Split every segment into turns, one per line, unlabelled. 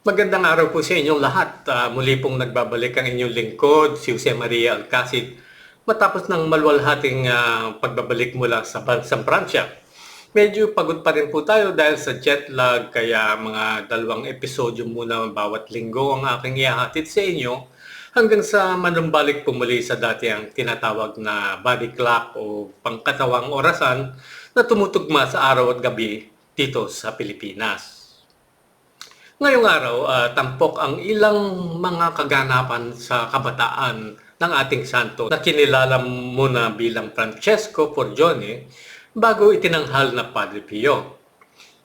Magandang araw po sa inyong lahat. Ah, muli pong nagbabalik ang inyong lingkod, si Jose Maria Alcacid, matapos ng malwalhating ah, pagbabalik mula sa bansang Pransya. Medyo pagod pa rin po tayo dahil sa jet lag, kaya mga dalawang episodyo muna bawat linggo ang aking ihahatid sa inyo hanggang sa manumbalik po muli sa dati ang tinatawag na body clock o pangkatawang orasan na tumutugma sa araw at gabi dito sa Pilipinas. Ngayong araw, ah, tampok ang ilang mga kaganapan sa kabataan ng ating santo na kinilala muna bilang Francesco Forgione bago itinanghal na Padre Pio.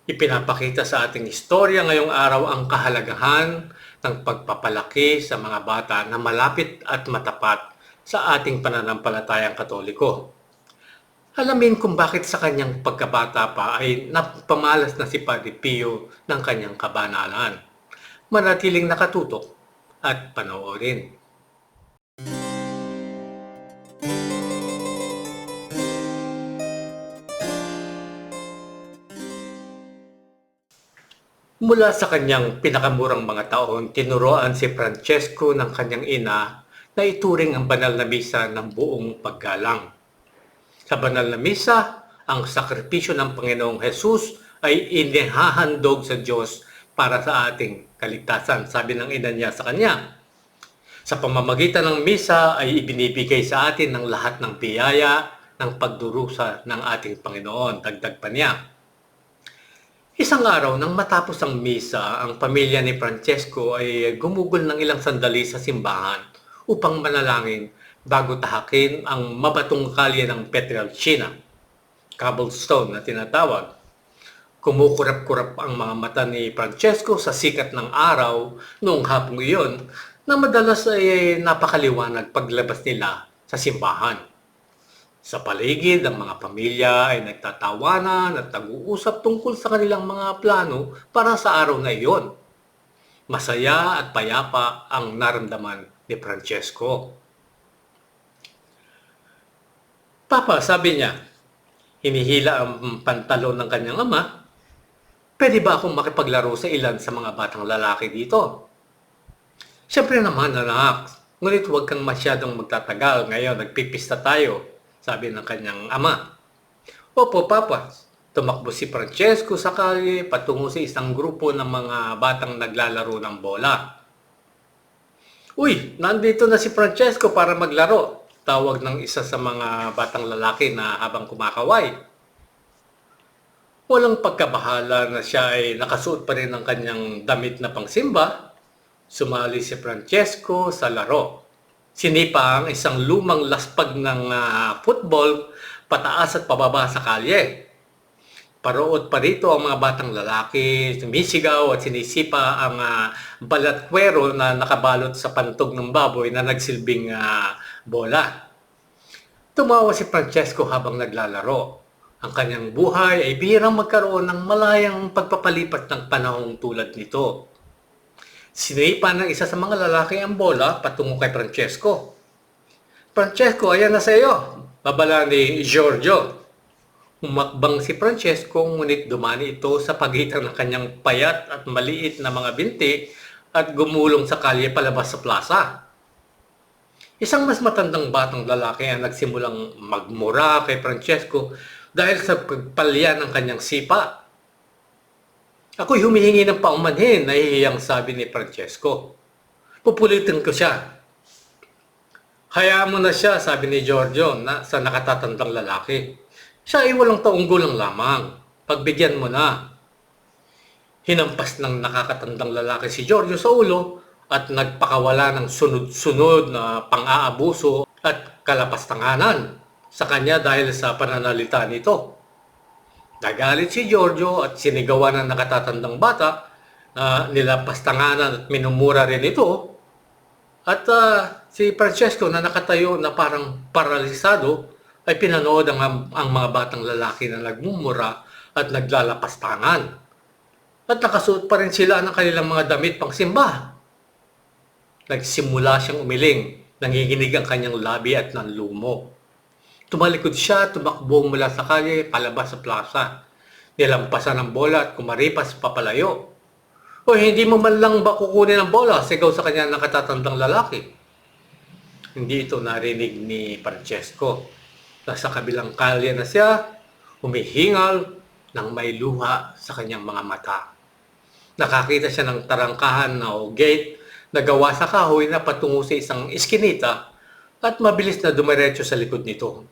Ipinapakita sa ating istorya ngayong araw ang kahalagahan ng pagpapalaki sa mga bata na malapit at matapat sa ating pananampalatayang katoliko. Alamin kung bakit sa kanyang pagkabata pa ay napamalas na si Padre Pio ng kanyang kabanalan. Manatiling nakatutok at panoorin. Mula sa kanyang pinakamurang mga taon, tinuruan si Francesco ng kanyang ina na ituring ang banal na misa ng buong paggalang. Sa banal na misa, ang sakripisyo ng Panginoong Hesus ay inihahandog sa Diyos para sa ating kaligtasan, sabi ng ina niya sa kanya. Sa pamamagitan ng misa ay ibinibigay sa atin ng lahat ng biyaya ng pagdurusa ng ating Panginoon, dagdag pa niya. Isang araw nang matapos ang misa, ang pamilya ni Francesco ay gumugol ng ilang sandali sa simbahan upang manalangin bago tahakin ang mabatong kalye ng Petrelcina, cobblestone na tinatawag. Kumukurap-kurap ang mga mata ni Francesco sa sikat ng araw noong hapong iyon na madalas ay napakaliwanag paglabas nila sa simbahan. Sa paligid, ang mga pamilya ay nagtatawanan at nag-uusap tungkol sa kanilang mga plano para sa araw na iyon. Masaya at payapa ang naramdaman ni Francesco. Papa, sabi niya, hinihila ang pantalon ng kanyang ama, pwede ba akong makipaglaro sa ilan sa mga batang lalaki dito? Siyempre naman, anak, ngunit huwag kang masyadong magtatagal. Ngayon, nagpipista tayo, sabi ng kanyang ama. Opo, Papa. Tumakbo si Francesco sa kalye patungo sa isang grupo ng mga batang naglalaro ng bola. Uy, nandito na si Francesco para maglaro. Tawag ng isa sa mga batang lalaki na habang kumakaway. Walang pagkabahala na siya ay nakasuot pa rin ng kanyang damit na pangsimba. Sumali si Francesco sa laro. Sinipa ang isang lumang laspag ng ah, football pataas at pababa sa kalye. Parood pa rito ang mga batang lalaki, sumisigaw at sinisipa ang uh, balatkwero na nakabalot sa pantog ng baboy na nagsilbing ah, bola. Tumawa si Francesco habang naglalaro. Ang kanyang buhay ay bihirang magkaroon ng malayang pagpapalipat ng panahong tulad nito. Sinipa ng isa sa mga lalaki ang bola patungo kay Francesco. Francesco, ayan na sa iyo. Babala ni Giorgio. Umakbang si Francesco ngunit dumani ito sa pagitan ng kanyang payat at maliit na mga binti at gumulong sa kalye palabas sa plaza. Isang mas matandang batang lalaki ang nagsimulang magmura kay Francesco dahil sa pagpalya ng kanyang sipa. Ako'y humihingi ng paumanhin, nahihiyang sabi ni Francesco. Pupulitin ko siya. Hayaan mo na siya, sabi ni Giorgio na, sa nakatatandang lalaki. Siya ay walang taong gulang lamang. Pagbigyan mo na. Hinampas ng nakakatandang lalaki si Giorgio sa ulo at nagpakawala ng sunod-sunod na pang-aabuso at kalapastanganan sa kanya dahil sa pananalita nito. Nagalit si Giorgio at sinigawan ng nakatatandang bata na nilapastanganan at minumura rin ito. At ah, si Francesco na nakatayo na parang paralisado ay pinanood ang, ang mga batang lalaki na nagmumura at naglalapastangan. At nakasuot pa rin sila ng kanilang mga damit pang simba. Nagsimula siyang umiling, nanginginig ang kanyang labi at nanlumo. Tumalikod siya, tumakbo mula sa kalye, palabas sa plaza. Nilampasan ng bola at kumaripas papalayo. O hindi mo man lang ba kukunin ang bola, sigaw sa kanya nakatatandang lalaki. Hindi ito narinig ni Francesco. Nasa kabilang kalye na siya, humihingal ng may luha sa kanyang mga mata. Nakakita siya ng tarangkahan na o gate na gawa sa kahoy na patungo sa isang iskinita at mabilis na dumiretso sa likod nito.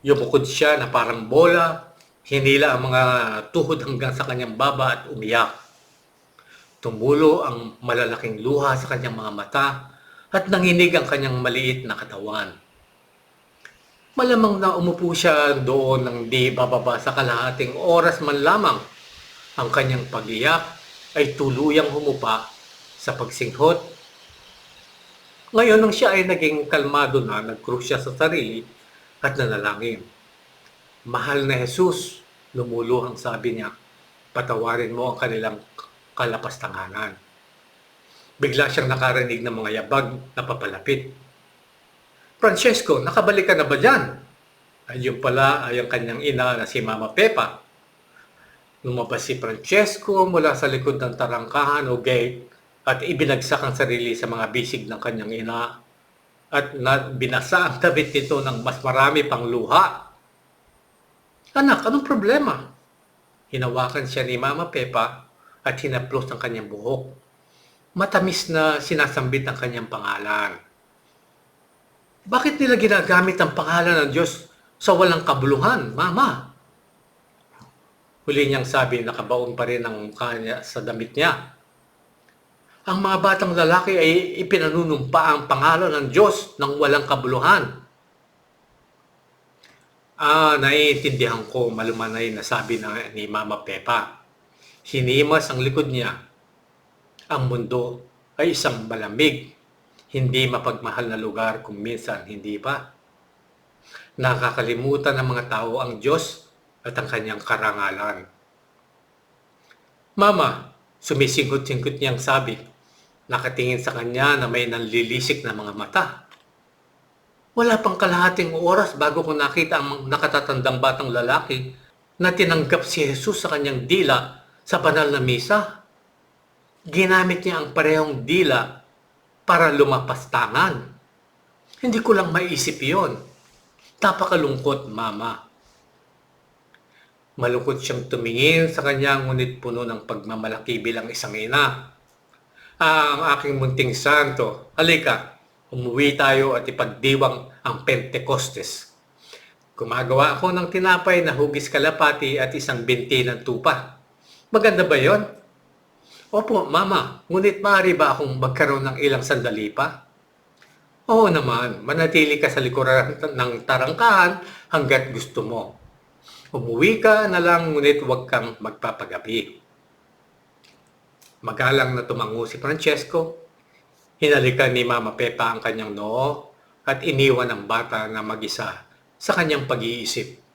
Yumukod siya na parang bola, hinila ang mga tuhod hanggang sa kanyang baba at umiyak. Tumulo ang malalaking luha sa kanyang mga mata at nanginig ang kanyang maliit na katawan. Malamang na umupo siya doon ng di bababa sa kalahating oras man lamang. Ang kanyang pagiyak ay tuluyang humupa sa pagsinghot. Ngayon nang siya ay naging kalmado na, nagkrus siya sa sarili at nanalangin. Mahal na Jesus, lumuluhang sabi niya, patawarin mo ang kanilang kalapastanganan. Bigla siyang nakarinig ng mga yabag na papalapit. Francesco, nakabalik ka na ba dyan? Ay yun pala ay ang kanyang ina na si Mama Pepa. Lumabas si Francesco mula sa likod ng tarangkahan o gate at ibinagsak ang sarili sa mga bisig ng kanyang ina at na, binasa ang damit nito ng mas marami pang luha. Anak, anong problema? Hinawakan siya ni Mama Pepa at hinaplos ang kanyang buhok. Matamis na sinasambit ang kanyang pangalan. Bakit nila ginagamit ang pangalan ng Diyos sa walang kabuluhan, Mama? Huli niyang sabi, nakabaon pa rin ang mukha niya sa damit niya. Ang mga batang lalaki ay ipinanunumpa ang pangalan ng Diyos ng walang kabuluhan. Ah, naiintindihan ko malumanay na sabi na ni Mama Pepa. Hinimas ang likod niya. Ang mundo ay isang malamig, hindi mapagmahal na lugar kung minsan hindi pa. Nakakalimutan ng mga tao ang Diyos at ang kanyang karangalan. Mama, sumisingot-singgot niyang sabi, nakatingin sa kanya na may nanlilisik na mga mata. Wala pang kalahating oras bago ko nakita ang nakatatandang batang lalaki na tinanggap si Jesus sa kanyang dila sa banal na misa. Ginamit niya ang parehong dila para lumapastangan. Hindi ko lang maisip yon. Tapakalungkot, Mama. Malungkot siyang tumingin sa kanya ngunit puno ng pagmamalaki bilang isang ina. Ah, ang aking munting santo, halika, umuwi tayo at ipagdiwang ang Pentecostes. Gumagawa ako ng tinapay na hugis kalapati at isang binti ng tupa. Maganda ba yon? Opo, mama. Ngunit maaari ba akong magkaroon ng ilang sandali pa? Oo naman, manatili ka sa likuran ng tarangkahan hanggat gusto mo. Umuwi ka na lang ngunit huwag kang magpapagabi. Magalang na tumango si Francesco. Hinalikan ni Mama Pepa ang kanyang noo at iniwan ang bata na mag-isa sa kanyang pag-iisip.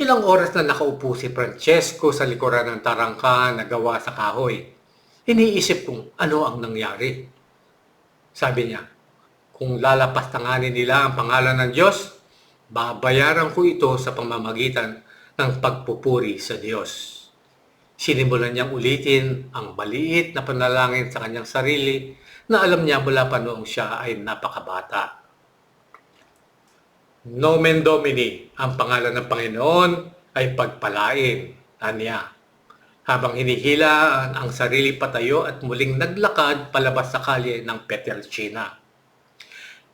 Ilang oras na nakaupo si Francesco sa likuran ng tarangka na gawa sa kahoy. Iniisip kung ano ang nangyari. Sabi niya, kung lalapastanganin nila ang pangalan ng Diyos, babayaran ko ito sa pamamagitan ng pagpupuri sa Diyos. Sinimulan niyang ulitin ang maliit na panalangin sa kanyang sarili na alam niya mula pa noong siya ay napakabata. Nomen Domini, ang pangalan ng Panginoon ay pagpalain, anya. Habang hinihila ang sarili patayo at muling naglakad palabas sa kalye ng Petelchina.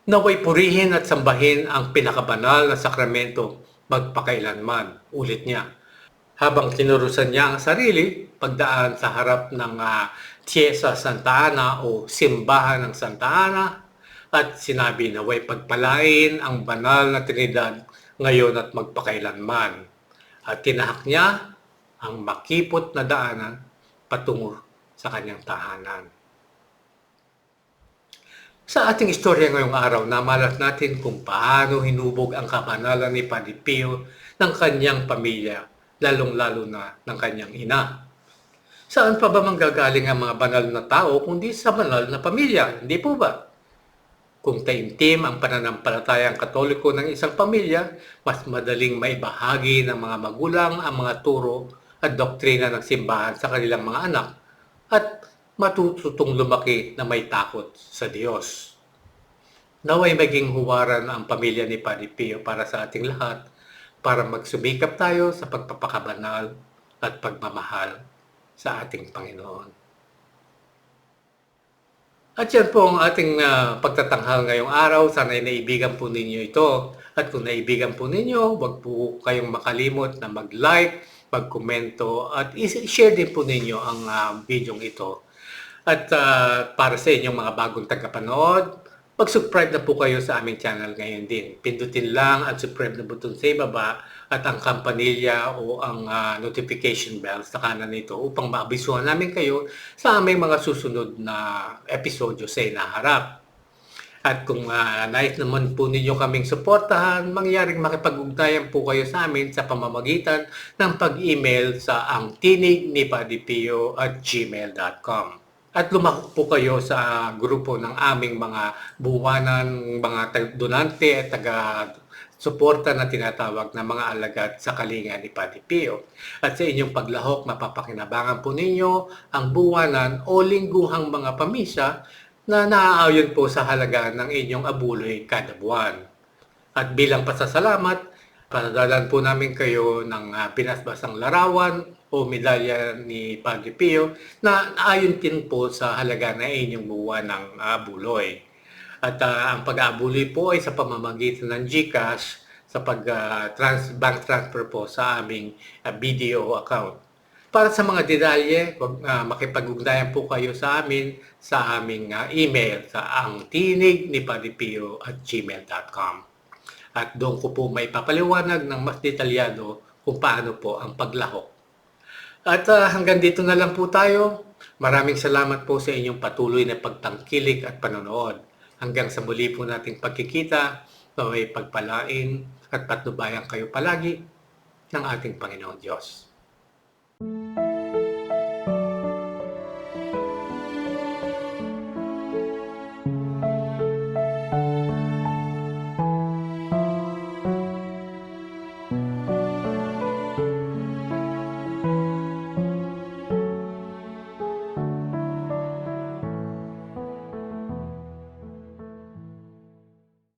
Naway purihin at sambahin ang pinakabanal na sakramento magpakailanman, ulit niya. Habang kinurusan niya ang sarili, pagdaan sa harap ng uh, Chiesa Santa Ana o Simbahan ng Santa Ana, at sinabi na way pagpalain ang banal na Trinidad ngayon at magpakailanman. At tinahak niya ang makipot na daanan patungo sa kanyang tahanan. Sa ating istorya ngayong araw, namalat natin kung paano hinubog ang kabanalan ni Padre Pio ng kanyang pamilya, lalong-lalo na ng kanyang ina. Saan pa ba manggagaling ang mga banal na tao kundi sa banal na pamilya? Hindi po ba? Kung taimtim ang pananampalatayang katoliko ng isang pamilya, mas madaling maibahagi ng mga magulang ang mga turo at doktrina ng simbahan sa kanilang mga anak at matututong lumaki na may takot sa Diyos. Naway maging huwaran ang pamilya ni Padre Pio para sa ating lahat para magsumikap tayo sa pagpapakabanal at pagmamahal sa ating Panginoon. At yan po ang ating ah, pagtatanghal ngayong araw. Sana ay naibigan po ninyo ito. At kung naibigan po ninyo, wag po kayong makalimot na mag-like, mag-komento, at i-share din po ninyo ang ah, video ito. At ah, para sa inyong mga bagong tagapanood, mag-subscribe na po kayo sa aming channel ngayon din. Pindutin lang at subscribe na button sa ibaba at ang kampanilya o ang ah, notification bell sa kanan nito upang maabisuhan namin kayo sa aming mga susunod na episodyo sa inaharap. At kung ah, nais naman po ninyo kaming suportahan, mangyaring makipag-ugnayan po kayo sa amin sa pamamagitan ng pag-email sa ang tinig ni at gmail.com. At lumahok po kayo sa grupo ng aming mga buwanan, mga donante at taga suporta na tinatawag na mga alagad sa kalinga ni Pati Pio. At sa inyong paglahok, mapapakinabangan po ninyo ang buwanan o lingguhang mga pamisa na naaayon po sa halaga ng inyong abuloy kada buwan. At bilang pasasalamat, padadalan po namin kayo ng uh, pinasbasang larawan o medalya ni Padre Pio na ayon din po sa halaga na inyong buwan ng uh, buloy. At ah, ang pag-aabuloy po ay sa pamamagitan ng GCash sa pag ah, trans transfer po sa aming ah, BDO account. Para sa mga detalye, ah, makipag-ugnayan po kayo sa amin sa aming ah, email sa ang tinig ni at gmail.com. At doon ko po may papaliwanag ng mas detalyado kung paano po ang paglahok. At ah, hanggang dito na lang po tayo. Maraming salamat po sa inyong patuloy na pagtangkilik at panonood. Hanggang sa muli po nating pagkikita, naway pagpalain at patnubayan kayo palagi ng ating Panginoon Diyos.